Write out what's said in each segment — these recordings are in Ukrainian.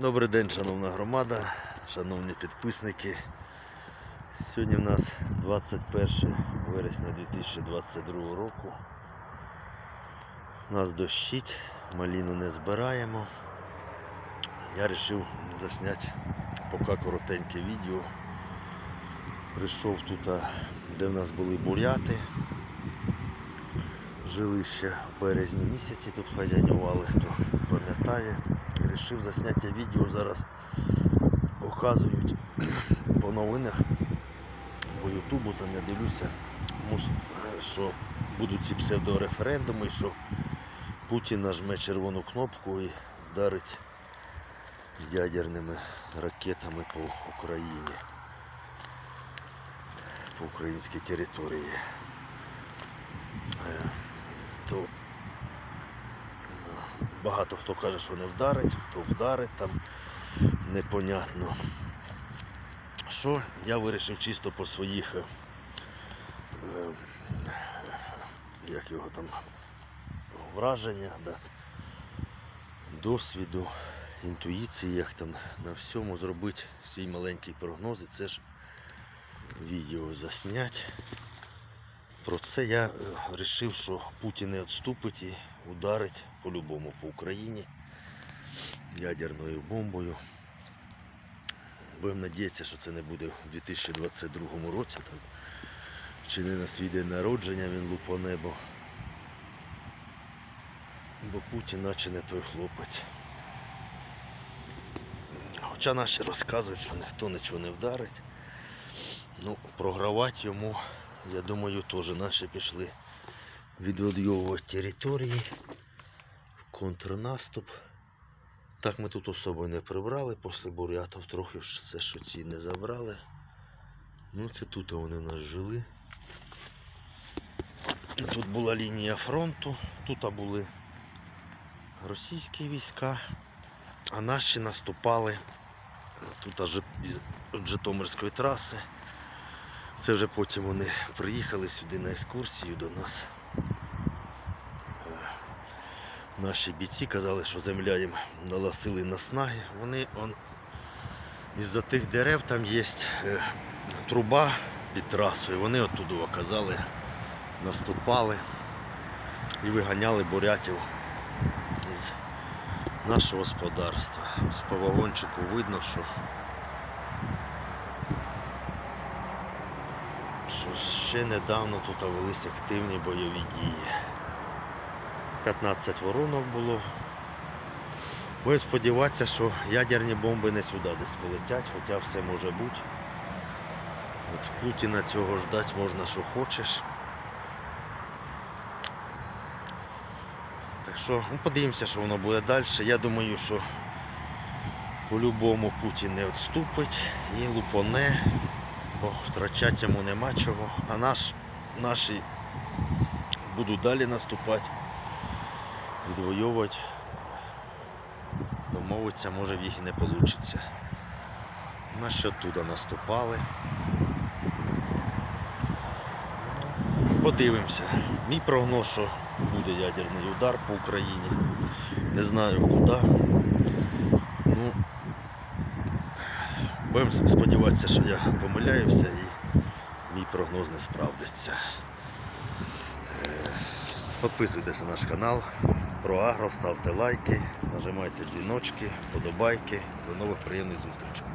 Добрий день, шановна громада, шановні підписники. Сьогодні в нас 21 вересня 2022 року. У Нас дощить, маліну не збираємо. Я вирішив засняти поки коротеньке відео. Прийшов тут, де в нас були буряти. Жили ще в березні місяці, тут хазяйнували, хто пам'ятає. Рішив засняти відео зараз показують по новинах по Ютубу, там я дивлюся, що будуть ці псевдореферендуми, що Путін нажме червону кнопку і вдарить ядерними ракетами по Україні, по українській території. Е, То Багато хто каже, що не вдарить, хто вдарить там непонятно. Що я вирішив чисто по своїх, е, е, як його там, враженнях, да, досвіду, інтуїціях там на всьому зробити свій маленький прогноз і це ж відео заснять. Про це я вирішив, що Путін не відступить і ударить по-любому по Україні ядерною бомбою. Будемо надіятися, що це не буде в 2022 році. Там, чи не на свій день народження він лупо небо. Бо Путін наче не той хлопець. Хоча наші розказують, що ніхто нічого не вдарить. Ну, програвати йому, я думаю, теж наші пішли відвоювати території, контрнаступ. Так ми тут особо не прибрали, після бурятів трохи все, що ці не забрали. Ну це тут вони в нас жили. Тут була лінія фронту, тут були російські війська, а наші наступали тут із Житомирської траси. Це вже потім вони приїхали сюди на екскурсію до нас. Е, Наші бійці казали, що земля їм наласили наснаги. Вони он, із-за тих дерев там є е, труба під трасою. Вони оттуда оказали, наступали і виганяли бурятів із нашого господарства. З по вагончику видно, що що ще недавно тут велись активні бойові дії. 15 воронок було. Будемо сподіватися, що ядерні бомби не сюди десь полетять, хоча все може бути. От Путіна цього ждати можна, що хочеш. Так що ну, подивимося, що воно буде далі. Я думаю, що по-любому Путін не відступить і лупоне бо втрачати йому нема чого. А наш, наші будуть далі наступати, відвоювати. Домовитися, може в їх і не вийде. Наші оттуда наступали. Ну, Подивимося. Мій прогноз, що буде ядерний удар по Україні. Не знаю куди. Ну, Будемо сподіватися, що я помиляюся і мій прогноз не справдиться. Е, Підписуйтесь на наш канал про агро, ставте лайки, нажимайте дзвіночки, подобайки. До нових приємних зустрічей.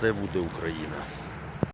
Це буде Україна.